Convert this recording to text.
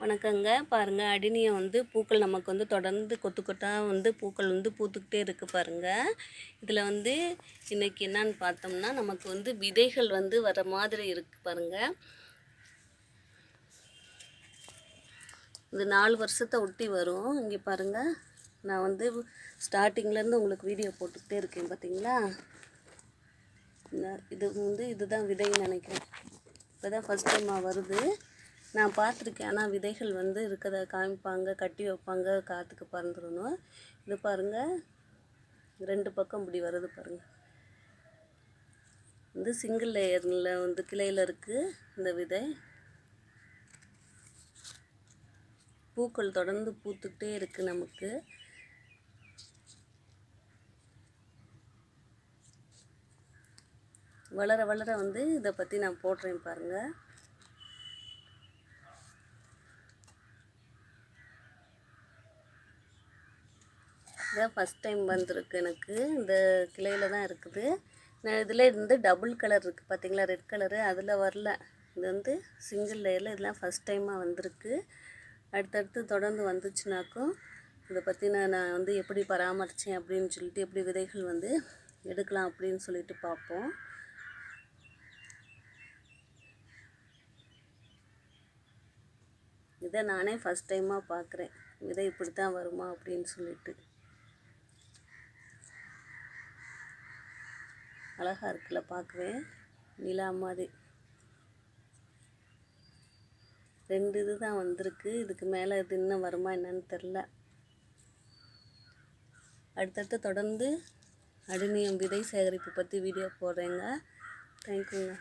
வணக்கங்க. பாருங்கள் அடினியம் வந்து பூக்கள் நமக்கு வந்து தொடர்ந்து கொத்து கொத்தாக வந்து பூக்கள் வந்து பூத்துக்கிட்டே இருக்குது பாருங்கள் இதில் வந்து இன்றைக்கி என்னன்னு பார்த்தோம்னா நமக்கு வந்து விதைகள் வந்து வர மாதிரி இருக்குது பாருங்கள் இது நாலு வருஷத்தை ஒட்டி வரும். இங்கே பாருங்கள் நான் வந்து ஸ்டார்டிங்லேருந்து உங்களுக்கு வீடியோ போட்டுக்கிட்டே இருக்கேன் பார்த்தீங்களா இது வந்து இதுதான் விதைன்னு நினைக்கிறேன். இப்போ தான் ஃபஸ்ட் டைமாக வருது. நான் பார்த்துருக்கேன். ஆனால் விதைகள் வந்து இருக்கிறத காமிப்பாங்க கட்டி வைப்பாங்க காற்றுக்கு பறந்துடணும். இது பாருங்கள் ரெண்டு பக்கம் இப்படி வருது பாருங்கள் வந்து சிங்கிள் லேயரில் வந்து கிளையில் இருக்குது இந்த விதை. பூக்கள் தொடர்ந்து பூத்துக்கிட்டே இருக்குது நமக்கு. வளர வளர வந்து இதை பற்றி நான் போடுறேன் பாருங்கள் இதான் ஃபஸ்ட் டைம் வந்திருக்கு எனக்கு. இந்த கிளையில் தான் இருக்குது. நான் இதில் இருந்து டபுள் கலர் இருக்குது பார்த்தீங்களா ரெட் கலரு அதில் வரல. இது வந்து சிங்கிள் லேயரில் இதெல்லாம் ஃபஸ்ட் டைமாக வந்திருக்கு. அடுத்தடுத்து தொடர்ந்து வந்துச்சுனாக்கும் இதை பற்றி நான் நான் வந்து எப்படி பராமரித்தேன் அப்படின்னு சொல்லிட்டு எப்படி விதைகள் வந்து எடுக்கலாம் அப்படின்னு சொல்லிட்டு பார்ப்போம் இதை நானே ஃபஸ்ட் டைமாக பார்க்குறேன் விதை இப்படி தான் வருமா அப்படின்னு சொல்லிட்டு. அழகாக இருக்குல்ல பார்க்கவே? நிலா மாதிரி. ரெண்டு இது தான் வந்திருக்கு. இதுக்கு மேலே இது இன்னும் வருமா என்னன்னு தெரில அடுத்தடுத்து தொடர்ந்து அடிநியம் விதை சேகரிப்பு பற்றி வீடியோ போடுறேங்க. தேங்க்யூங்க